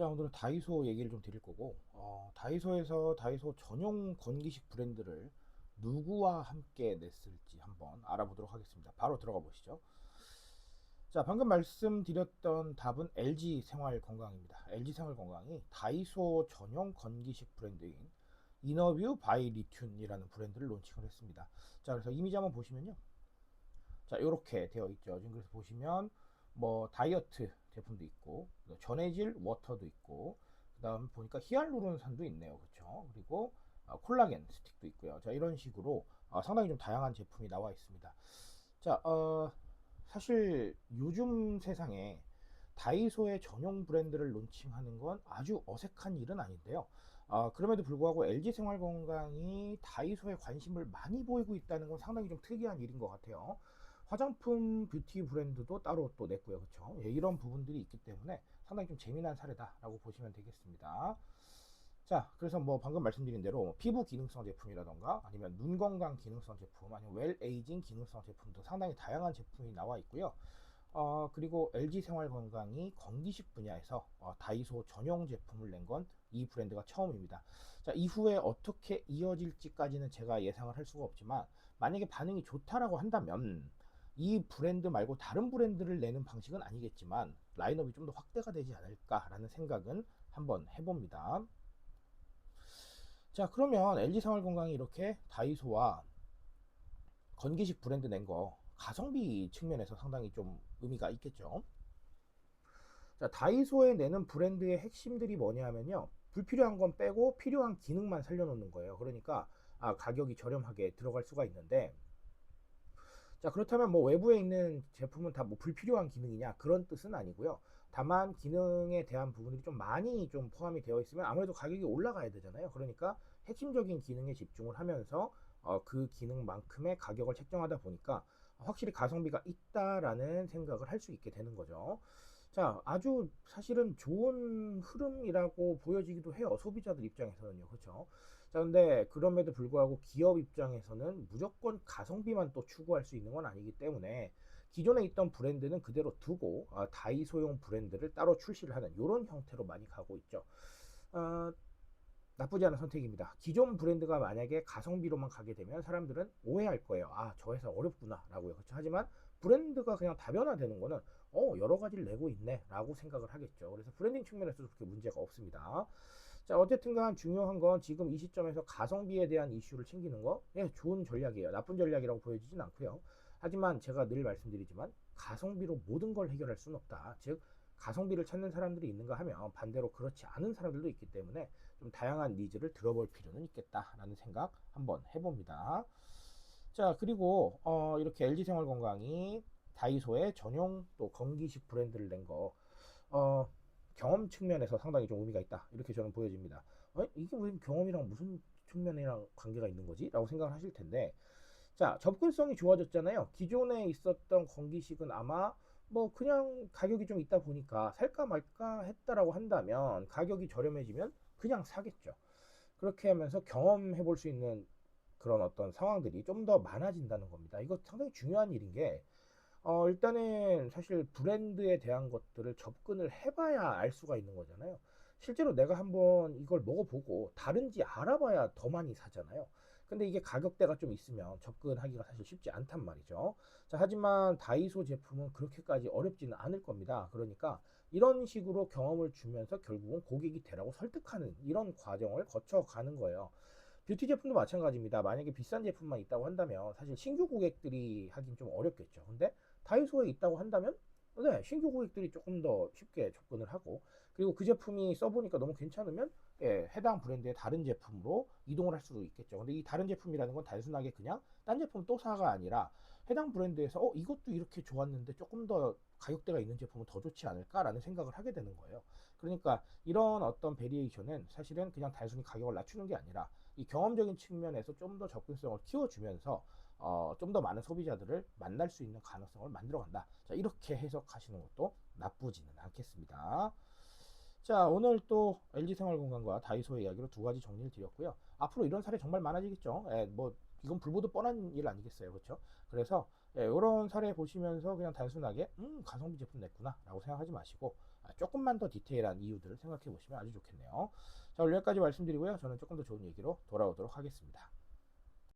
자, 오늘은 다이소 얘기를 좀 드릴 거고, 어, 다이소에서 다이소 전용 건기식 브랜드를 누구와 함께 냈을지 한번 알아보도록 하겠습니다. 바로 들어가 보시죠. 자, 방금 말씀드렸던 답은 LG 생활 건강입니다. LG 생활 건강이 다이소 전용 건기식 브랜드인 이너뷰 바이 리튠이라는 브랜드를 론칭을 했습니다. 자, 그래서 이미지 한번 보시면요. 자, 이렇게 되어 있죠. 지금 그래서 보시면 뭐 다이어트 제품도 있고 전해질 워터도 있고 그다음 보니까 히알루론산도 있네요. 그렇죠? 그리고 어, 콜라겐 스틱도 있고요. 자, 이런 식으로 어, 상당히 좀 다양한 제품이 나와 있습니다. 자, 어, 사실 요즘 세상에 다이소의 전용 브랜드를 론칭하는 건 아주 어색한 일은 아닌데요. 아, 그럼에도 불구하고 LG 생활건강이 다이소에 관심을 많이 보이고 있다는 건 상당히 좀 특이한 일인 것 같아요. 화장품 뷰티 브랜드도 따로 또 냈고요. 그렇죠? 예, 이런 부분들이 있기 때문에 상당히 좀 재미난 사례다라고 보시면 되겠습니다. 자, 그래서 뭐 방금 말씀드린 대로 뭐 피부 기능성 제품이라던가 아니면 눈 건강 기능성 제품 아니면 웰 에이징 기능성 제품도 상당히 다양한 제품이 나와 있고요. 어, 그리고 LG 생활 건강이 건기식 분야에서 어, 다이소 전용 제품을 낸 건 이 브랜드가 처음입니다. 자, 이후에 어떻게 이어질지까지는 제가 예상을 할 수가 없지만 만약에 반응이 좋다라고 한다면 이 브랜드 말고 다른 브랜드를 내는 방식은 아니겠지만 라인업이 좀 더 확대가 되지 않을까라는 생각은 한번 해봅니다. 자, 그러면 LG 생활건강이 이렇게 다이소와 건기식 브랜드 낸 거 가성비 측면에서 상당히 좀 의미가 있겠죠. 자, 다이소에 내는 브랜드의 핵심들이 뭐냐면요. 불필요한 건 빼고 필요한 기능만 살려놓는 거예요. 그러니까 아, 가격이 저렴하게 들어갈 수가 있는데 자 그렇다면 뭐 외부에 있는 제품은 다 뭐 불필요한 기능이냐 그런 뜻은 아니고요. 다만 기능에 대한 부분들이 좀 많이 좀 포함이 되어 있으면 아무래도 가격이 올라가야 되잖아요. 그러니까 핵심적인 기능에 집중을 하면서 어, 그 기능만큼의 가격을 책정하다 보니까 확실히 가성비가 있다라는 생각을 할 수 있게 되는 거죠. 자, 아주 사실은 좋은 흐름이라고 보여지기도 해요. 소비자들 입장에서는요. 그렇죠? 자, 근데 그럼에도 불구하고 기업 입장에서는 무조건 가성비만 또 추구할 수 있는 건 아니기 때문에 기존에 있던 브랜드는 그대로 두고 아, 다이소용 브랜드를 따로 출시를 하는 이런 형태로 많이 가고 있죠. 어, 나쁘지 않은 선택입니다. 기존 브랜드가 만약에 가성비로만 가게 되면 사람들은 오해할 거예요. 아, 저 회사 어렵구나. 라고요. 그렇죠? 하지만 브랜드가 그냥 다변화되는 거는 어, 여러 가지를 내고 있네. 라고 생각을 하겠죠. 그래서 브랜딩 측면에서도 그렇게 문제가 없습니다. 자, 어쨌든 간 중요한 건 지금 이 시점에서 가성비에 대한 이슈를 챙기는 거, 예, 좋은 전략이에요. 나쁜 전략이라고 보여지진 않고요. 하지만 제가 늘 말씀드리지만 가성비로 모든 걸 해결할 수는 없다. 즉, 가성비를 찾는 사람들이 있는가 하면 반대로 그렇지 않은 사람들도 있기 때문에 좀 다양한 니즈를 들어볼 필요는 있겠다라는 생각 한번 해봅니다. 자 그리고 어, 이렇게 LG생활건강이 다이소의 전용 또 건기식 브랜드를 낸 거 어, 경험 측면에서 상당히 좀 의미가 있다 이렇게 저는 보여집니다. 어, 이게 무슨 경험이랑 무슨 측면이랑 관계가 있는 거지? 라고 생각을 하실 텐데 자 접근성이 좋아졌잖아요. 기존에 있었던 건기식은 아마 뭐 그냥 가격이 좀 있다 보니까 살까 말까 했다라고 한다면 가격이 저렴해지면 그냥 사겠죠. 그렇게 하면서 경험해 볼 수 있는 그런 어떤 상황들이 좀 더 많아진다는 겁니다. 이거 상당히 중요한 일인 게 어, 일단은 사실 브랜드에 대한 것들을 접근을 해봐야 알 수가 있는 거잖아요. 실제로 내가 한번 이걸 먹어보고 다른지 알아봐야 더 많이 사잖아요. 근데 이게 가격대가 좀 있으면 접근하기가 사실 쉽지 않단 말이죠. 자, 하지만 다이소 제품은 그렇게까지 어렵지는 않을 겁니다. 그러니까 이런 식으로 경험을 주면서 결국은 고객이 되라고 설득하는 이런 과정을 거쳐가는 거예요. 뷰티 제품도 마찬가지입니다. 만약에 비싼 제품만 있다고 한다면 사실 신규 고객들이 하긴 좀 어렵겠죠. 근데 다이소에 있다고 한다면 네, 신규 고객들이 조금 더 쉽게 접근을 하고 그리고 그 제품이 써보니까 너무 괜찮으면 예, 해당 브랜드의 다른 제품으로 이동을 할 수도 있겠죠. 근데 이 다른 제품이라는 건 단순하게 그냥 딴 제품 또 사가 아니라 해당 브랜드에서 어 이것도 이렇게 좋았는데 조금 더 가격대가 있는 제품은 더 좋지 않을까라는 생각을 하게 되는 거예요. 그러니까 이런 어떤 베리에이션은 사실은 그냥 단순히 가격을 낮추는 게 아니라 이 경험적인 측면에서 좀 더 접근성을 키워주면서 어, 좀 더 많은 소비자들을 만날 수 있는 가능성을 만들어 간다. 자, 이렇게 해석하시는 것도 나쁘지는 않겠습니다. 자, 오늘 또 LG생활건강과 다이소의 이야기로 두 가지 정리를 드렸고요. 앞으로 이런 사례 정말 많아지겠죠. 예, 뭐 이건 불보듯 뻔한 일 아니겠어요, 그렇죠? 그래서 예, 이런 사례 보시면서 그냥 단순하게 음 가성비 제품 냈구나라고 생각하지 마시고 아, 조금만 더 디테일한 이유들을 생각해 보시면 아주 좋겠네요. 자, 오늘 여기까지 말씀드리고요. 저는 조금 더 좋은 얘기로 돌아오도록 하겠습니다.